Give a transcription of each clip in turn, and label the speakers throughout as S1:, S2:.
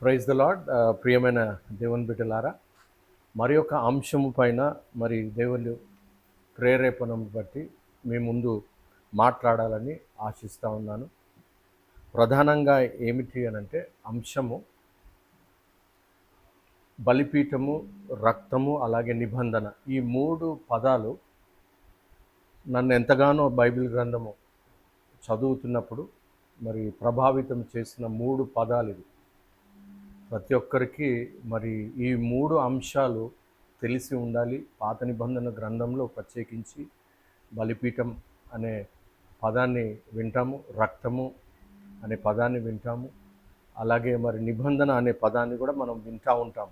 S1: Praise the lord ప్రియమైన దేవుని బిడ్డలారా మరి యొక్క అంశము పైన మరి దేవుని ప్రేరేపణను బట్టి మీ ముందు మాట్లాడాలని ఆశిస్తూ ఉన్నాను. ప్రధానంగా ఏమిటి అని అంటే అంశము బలిపీఠము రక్తము అలాగే నిబంధన ఈ మూడు పదాలు నన్ను ఎంతగానో బైబిల్ గ్రంథము చదువుతున్నప్పుడు మరి ప్రభావితం చేసిన మూడు పదాలు ఇవి. ప్రతి ఒక్కరికి మరి ఈ మూడు అంశాలు తెలిసి ఉండాలి. పాత నిబంధన గ్రంథంలో ప్రత్యేకించి బలిపీఠం అనే పదాన్ని వింటాము రక్తము అనే పదాన్ని వింటాము అలాగే మరి నిబంధన అనే పదాన్ని కూడా మనం వింటూ ఉంటాం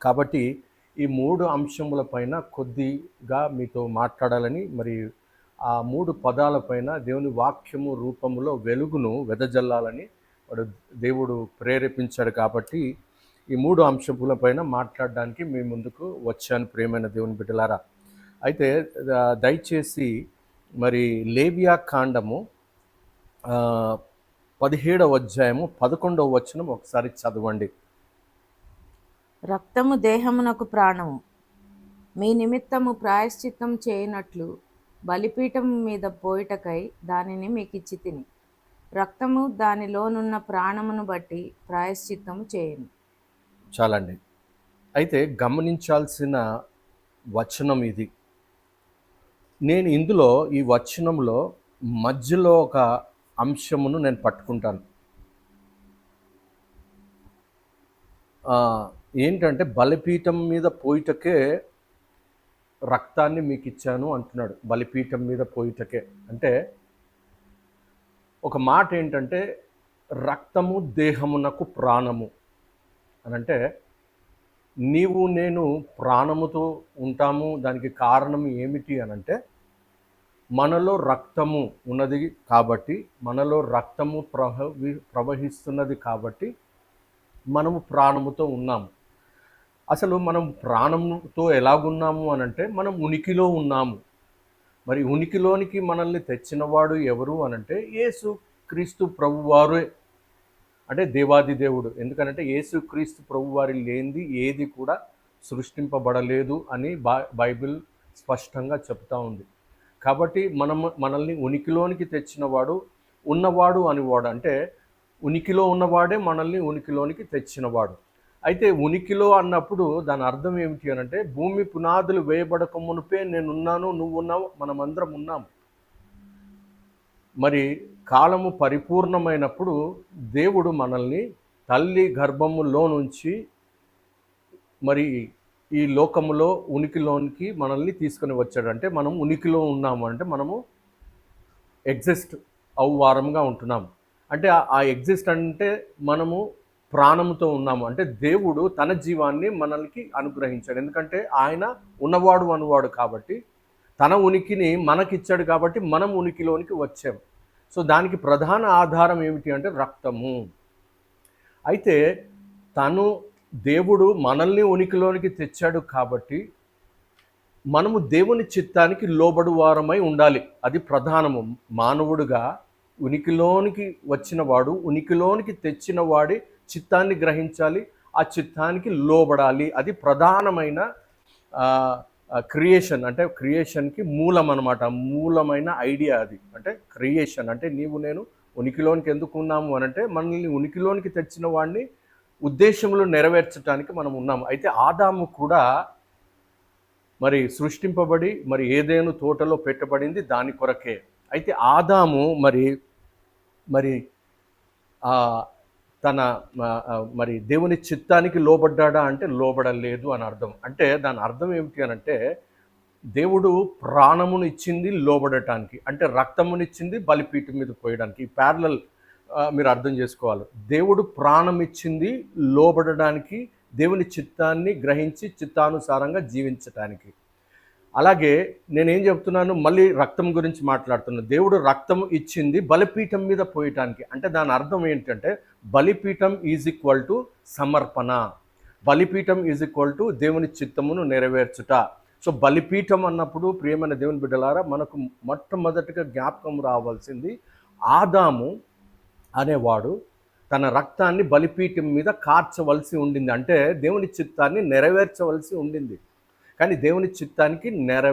S1: కాబట్టి ఈ మూడు అంశముల పైన కొద్దిగా మీతో మాట్లాడాలని మరి ఆ మూడు పదాలపైన దేవుని వాక్యము రూపములో వెలుగును వెదజల్లాలని వాడు దేవుడు ప్రేరేపించాడు కాబట్టి ఈ మూడు అంశములపైన మాట్లాడడానికి మీ ముందుకు వచ్చాను ప్రేమైన దేవుని బిడ్డలారా. అయితే దయచేసి మరి లేవియా కాండము పదిహేడవ అధ్యాయము పదకొండవ వచనం ఒకసారి చదవండి.
S2: రక్తము దేహమునకు ప్రాణము. మీ నిమిత్తము ప్రాయశ్చిత్తం చేయనట్లు బలిపీఠం మీద పోయిటకై దానిని మీకు ఇచ్చి తిని. రక్తము దానిలోనున్న ప్రాణమును బట్టి ప్రాయశ్చిత్తము చేయను.
S1: చాలండి. అయితే గమనించాల్సిన వచనం ఇది. నేను ఇందులో ఈ వచనంలో మధ్యలో ఒక అంశమును నేను పట్టుకుంటాను. ఏంటంటే బలిపీఠం మీద పోయిటకే రక్తాన్ని మీకు ఇచ్చాను అంటున్నాడు. బలిపీఠం మీద పోయిటకే. అంటే ఒక మాట ఏంటంటే రక్తము దేహమునకు ప్రాణము. అని అంటే నీవు నేను ప్రాణముతో ఉంటాము దానికి కారణం ఏమిటి అని అంటే మనలో రక్తము ఉన్నది కాబట్టి మనలో రక్తము ప్రవహి ప్రవహిస్తున్నది కాబట్టి మనము ప్రాణముతో ఉన్నాము. అసలు మనం ప్రాణముతో ఎలాగున్నాము అని అంటే మనం ఉనికిలో ఉన్నాము. మరి ఉనికిలోనికి మనల్ని తెచ్చినవాడు ఎవరు అనంటే యేసు క్రీస్తు ప్రభువారే. అంటే దేవాది దేవుడు. ఎందుకనంటే యేసు క్రీస్తు ప్రభువారి లేనిది ఏది కూడా సృష్టింపబడలేదు అని బా బైబిల్ స్పష్టంగా చెప్తా ఉంది. కాబట్టి మనం మనల్ని ఉనికిలోనికి తెచ్చినవాడు ఉన్నవాడు అనివాడు అంటే ఉనికిలో ఉన్నవాడే మనల్ని ఉనికిలోనికి తెచ్చినవాడు. అయితే ఉనికిలో అన్నప్పుడు దాని అర్థం ఏమిటి అని అంటే భూమి పునాదులు వేయబడక మునిపే నేనున్నాను నువ్వు ఉన్నావు మనమందరం ఉన్నాం మరి కాలము పరిపూర్ణమైనప్పుడు దేవుడు మనల్ని తల్లి గర్భములో నుంచి మరి ఈ లోకములో ఉనికిలోనికి మనల్ని తీసుకొని వచ్చాడంటే మనం ఉనికిలో ఉన్నాము అంటే మనము ఎగ్జిస్ట్ అవ్వారంగా ఉంటున్నాము. అంటే ఆ ఎగ్జిస్ట్ అంటే మనము ప్రాణముతో ఉన్నాము. అంటే దేవుడు తన జీవాన్ని మనల్కి అనుగ్రహించాడు. ఎందుకంటే ఆయన ఉన్నవాడు అనువాడు కాబట్టి తన ఉనికిని మనకిచ్చాడు కాబట్టి మనం ఉనికిలోనికి వచ్చాం. సో దానికి ప్రధాన ఆధారం ఏమిటి అంటే రక్తము. అయితే తను దేవుడు మనల్ని ఉనికిలోనికి తెచ్చాడు కాబట్టి మనము దేవుని చిత్తానికి లోబడు వారమై ఉండాలి. అది ప్రధానము. మానవుడుగా ఉనికిలోనికి వచ్చినవాడు ఉనికిలోనికి తెచ్చిన వాడి చిత్తాన్ని గ్రహించాలి ఆ చిత్తానికి లోబడాలి. అది ప్రధానమైన క్రియేషన్ అంటే క్రియేషన్కి మూలం అనమాట మూలమైన ఐడియా అది. అంటే క్రియేషన్ అంటే నీవు నేను ఉనికిలోనికి ఎందుకు ఉన్నాము అని అంటే మనల్ని ఉనికిలోనికి తెచ్చిన వాడిని ఉద్దేశంలో నెరవేర్చడానికి మనం ఉన్నాము. అయితే ఆదాము కూడా మరి సృష్టింపబడి మరి ఏదేను తోటలో పెట్టబడింది దాని కొరకే. అయితే ఆదాము మరి మరి తన మరి దేవుని చిత్తానికి లోబడ్డాడా అంటే లోబడలేదు అని అర్థం. అంటే దాని అర్థం ఏమిటి అని అంటే దేవుడు ప్రాణమును ఇచ్చింది లోబడటానికి అంటే రక్తమునిచ్చింది బలిపీఠం మీద పోయడానికి. ఈ ప్యారలల్ మీరు అర్థం చేసుకోవాలి. దేవుడు ప్రాణం ఇచ్చింది లోబడడానికి దేవుని చిత్తాన్ని గ్రహించి చిత్తానుసారంగా జీవించటానికి. అలాగే నేనేం చెప్తున్నాను మళ్ళీ రక్తం గురించి మాట్లాడుతున్నాను దేవుడు రక్తం ఇచ్చింది బలిపీఠం మీద పోయటానికి. అంటే దాని అర్థం ఏంటంటే బలిపీఠం ఈజ్ ఈక్వల్ టు సమర్పణ. బలిపీఠం ఈజ్ ఈక్వల్ టు దేవుని చిత్తమును నెరవేర్చుట. సో బలిపీఠం అన్నప్పుడు ప్రియమైన దేవుని బిడ్డలారా మనకు మొట్టమొదటిగా జ్ఞాపకం రావాల్సింది ఆదాము అనేవాడు తన రక్తాన్ని బలిపీఠం మీద కార్చవలసి ఉండింది. అంటే దేవుని చిత్తాన్ని నెరవేర్చవలసి ఉండింది. కానీ దేవుని చిత్తానికి నెర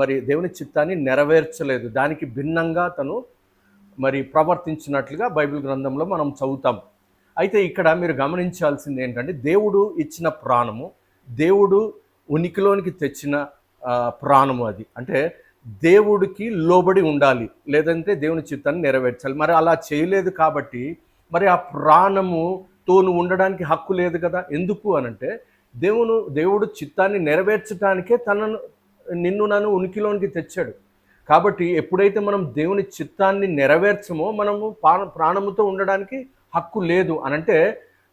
S1: మరి దేవుని చిత్తాన్ని నెరవేర్చలేదు. దానికి భిన్నంగా తను మరి ప్రవర్తించినట్లుగా బైబిల్ గ్రంథంలో మనం చదువుతాం. అయితే ఇక్కడ మీరు గమనించాల్సింది ఏంటంటే దేవుడు ఇచ్చిన ప్రాణము దేవుడు ఉనికిలోనికి తెచ్చిన ప్రాణము అది. అంటే దేవుడికి లోబడి ఉండాలి లేదంటే దేవుని చిత్తాన్ని నెరవేర్చాలి. మరి అలా చేయలేదు కాబట్టి మరి ఆ ప్రాణముతో తోను ఉండడానికి హక్కు లేదు కదా? ఎందుకు అనంటే దేవుడు దేవుడు చిత్తాన్ని నెరవేర్చడానికే తనను నిన్ను నన్ను ఉనికిలోనికి తెచ్చాడు. కాబట్టి ఎప్పుడైతే మనం దేవుని చిత్తాన్ని నెరవేర్చమో మనము ప్రాణ ప్రాణముతో ఉండడానికి హక్కు లేదు అనంటే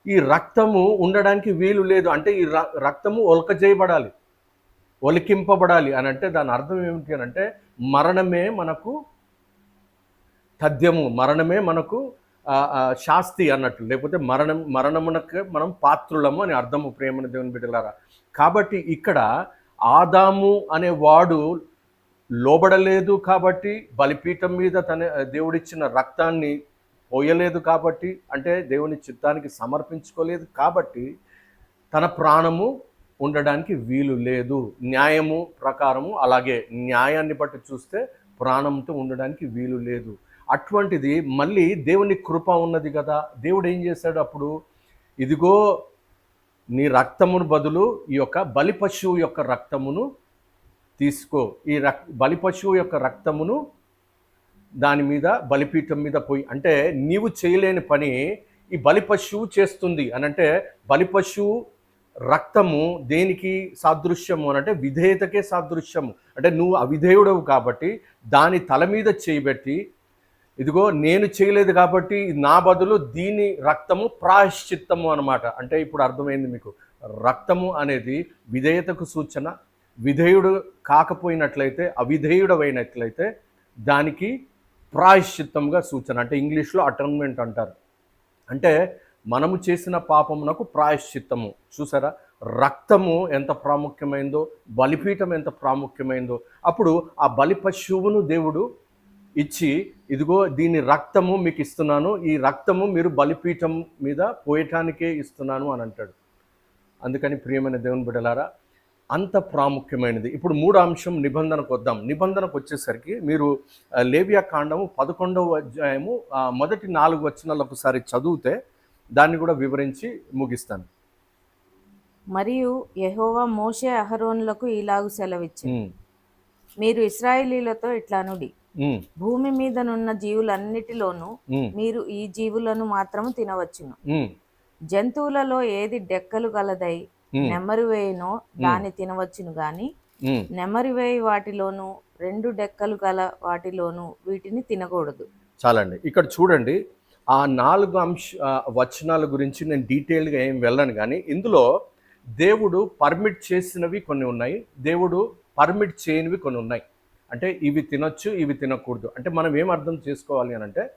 S1: ఈ రక్తము ఉండడానికి వీలు లేదు అంటే ఈ ర- రక్తము ఒలక చేయబడాలి ఒలికింపబడాలి అని అంటే దాని అర్థం ఏమిటి అని అంటే మరణమే మనకు తథ్యము మరణమే మనకు శాస్తి అన్నట్లు లేకపోతే మరణం మరణమునకు మనం పాత్రులము అని అర్థము ప్రేమన దేవుని బిడ్డలారా. కాబట్టి ఇక్కడ ఆదాము అనే వాడు లోబడలేదు కాబట్టి బలిపీఠం మీద తన దేవుడిచ్చిన రక్తాన్ని పోయలేదు కాబట్టి అంటే దేవుని చిత్తానికి సమర్పించుకోలేదు కాబట్టి తన ప్రాణము ఉండడానికి వీలు లేదు. న్యాయము ప్రకారము అలాగే న్యాయాన్ని బట్టి చూస్తే ప్రాణంతో ఉండడానికి వీలు లేదు. అటువంటిది మళ్ళీ దేవుని కృప ఉన్నది కదా. దేవుడు ఏం చేశాడు అప్పుడు? ఇదిగో నీ రక్తమును బదులు ఈ యొక్క బలి పశువు యొక్క రక్తమును తీసుకో. ఈ రక్ బలి పశువు యొక్క రక్తమును దాని మీద బలిపీఠం మీద పోయి అంటే నీవు చేయలేని పని ఈ బలి పశువు చేస్తుంది అని అంటే బలి పశువు రక్తము దేనికి సాదృశ్యము అని అంటే విధేయతకే సాదృశ్యము. అంటే నువ్వు అవిధేయుడవు కాబట్టి దాని తల మీద చేయబెట్టి ఇదిగో నేను చేయలేదు కాబట్టి నా బదులు దీని రక్తము ప్రాయశ్చిత్తము అన్నమాట. అంటే ఇప్పుడు అర్థమైంది మీకు. రక్తము అనేది విధేయతకు సూచన విధేయుడు కాకపోయినట్లయితే అవిధేయుడవైనట్లయితే దానికి ప్రాయశ్చిత్తంగా సూచన. అంటే ఇంగ్లీష్లో అటర్న్మెంట్ అంటారు. అంటే మనము చేసిన పాపమునకు ప్రాయశ్చిత్తము. చూసారా? రక్తము ఎంత ప్రాముఖ్యమైందో బలిపీఠం ఎంత ప్రాముఖ్యమైందో. అప్పుడు ఆ బలి పశువును దేవుడు ఇచ్చి ఇదిగో దీని రక్తము మీకు ఇస్తున్నాను ఈ రక్తము మీరు బలిపీఠం మీద పోయటానికే ఇస్తున్నాను అని అంటాడు. అందుకని ప్రియమైన దేవుని బిడ్డలారా అంత ప్రాముఖ్యమైనది. ఇప్పుడు మూడో అంశం నిబంధనకు వద్దాం. నిబంధనకు వచ్చేసరికి మీరు లేవియా కాండము పదకొండవ అధ్యాయము మొదటి నాలుగు వచనాలు ఒకసారి చదివితే దాన్ని కూడా వివరించి ముగిస్తాను.
S2: మరియు యెహోవా మోషే అహరోనులకు ఇలాగు సెలవిచ్చింది
S1: ఉమ్,
S2: మీరు ఇస్రాయేలీలతో ఇట్లానుడి భూమి మీదనున్న జీవులన్నిటిలోనూ
S1: ఉమ్,
S2: మీరు ఈ జీవులను మాత్రము తినవచ్చును. జంతువులలో ఏది డెక్కలు గలదై నెమరువేయునో దాన్ని తినవచ్చును గాని. నెమరివేయి వాటిలోను రెండు డెక్కలు గల వాటిలోను వీటిని తినకూడదు.
S1: చాలండి. ఇక్కడ చూడండి ఆ నాలుగు అంశ వచనాల గురించి నేను డీటెయిల్గా ఏం వెళ్ళను కానీ ఇందులో దేవుడు పర్మిట్ చేసినవి కొన్ని ఉన్నాయి దేవుడు పర్మిట్ చేయనివి కొన్ని ఉన్నాయి. అంటే ఇవి తినొచ్చు ఇవి తినకూడదు. అంటే మనం ఏం అర్థం చేసుకోవాలి అని అంటే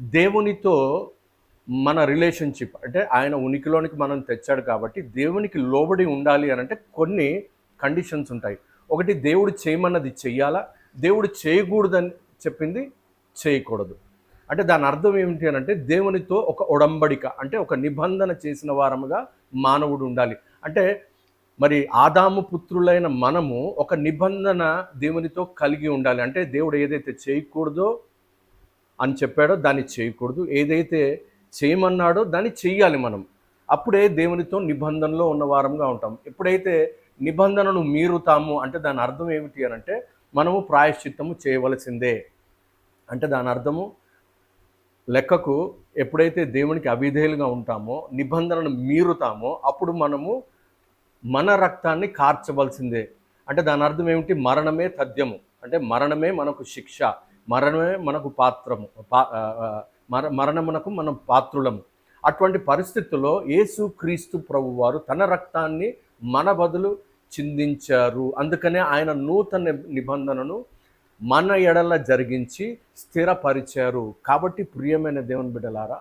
S1: దేవునితో మన రిలేషన్షిప్ అంటే ఆయన ఉనికిలోనికి మనం తెచ్చాడు కాబట్టి దేవునికి లోబడి ఉండాలి అని అంటే కొన్ని కండిషన్స్ ఉంటాయి. ఒకటి దేవుడు చేయమన్నది చెయ్యాలా? దేవుడు చేయకూడదని చెప్పింది చేయకూడదు. అంటే దాని అర్థం ఏమిటి అని అంటే దేవునితో ఒక ఒడంబడిక అంటే ఒక నిబంధన చేసిన వారముగా మానవుడు ఉండాలి. అంటే మరి ఆదాము పుత్రులైన మనము ఒక నిబంధన దేవునితో కలిగి ఉండాలి. అంటే దేవుడు ఏదైతే చేయకూడదో అని చెప్పాడో దాన్ని చేయకూడదు. ఏదైతే చేయమన్నాడో దాన్ని చేయాలి మనం. అప్పుడే దేవునితో నిబంధనలో ఉన్న వారంగా ఉంటాం. ఎప్పుడైతే నిబంధనను మీరుతాము అంటే దాని అర్థం ఏమిటి అని అంటే మనము ప్రాయశ్చిత్తము చేయవలసిందే. అంటే దాని అర్థము లెక్కకు ఎప్పుడైతే దేవునికి అవిధేయులుగా ఉంటామో నిబంధనను మీరుతామో అప్పుడు మనము మన రక్తాన్ని కార్చవలసిందే. అంటే దాని అర్థం ఏమిటి? మరణమే తథ్యము. అంటే మరణమే మనకు శిక్ష. మరణమే మనకు పాత్రము. పా- మర మరణమునకు మనం పాత్రులము. అటువంటి పరిస్థితుల్లో యేసు క్రీస్తు ప్రభు వారు తన రక్తాన్ని మన బదులు చిందించారు. అందుకనే ఆయన నూతన నిబంధనను మన ఎడల జరిగించి స్థిరపరిచారు. కాబట్టి ప్రియమైన దేవుని బిడ్డలారా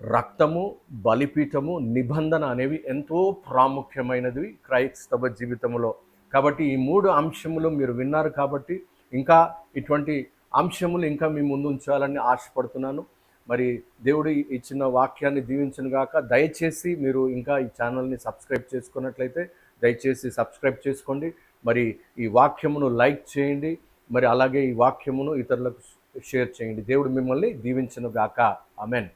S1: రక్తము బలిపీఠము నిబంధన అనేవి ఎంతో ప్రాముఖ్యమైనది క్రైస్తవ జీవితంలో కాబట్టి ఈ మూడు అంశములు మీరు విన్నారు కాబట్టి ఇంకా ఇటువంటి అంశములు ఇంకా మీ ముందు ఉంచాలని ఆశపడుతున్నాను. మరి దేవుడు ఇచ్చిన వాక్యాన్ని దీవించను గాక. దయచేసి మీరు ఇంకా ఈ ఛానల్ని సబ్స్క్రైబ్ చేసుకున్నట్లయితే దయచేసి సబ్స్క్రైబ్ చేసుకోండి. మరి ఈ వాక్యమును లైక్ చేయండి. మరి అలాగే ఈ వాక్యమును ఇతరులకు షేర్ చేయండి. దేవుడు మిమ్మల్ని దీవించను గాక. అమెన్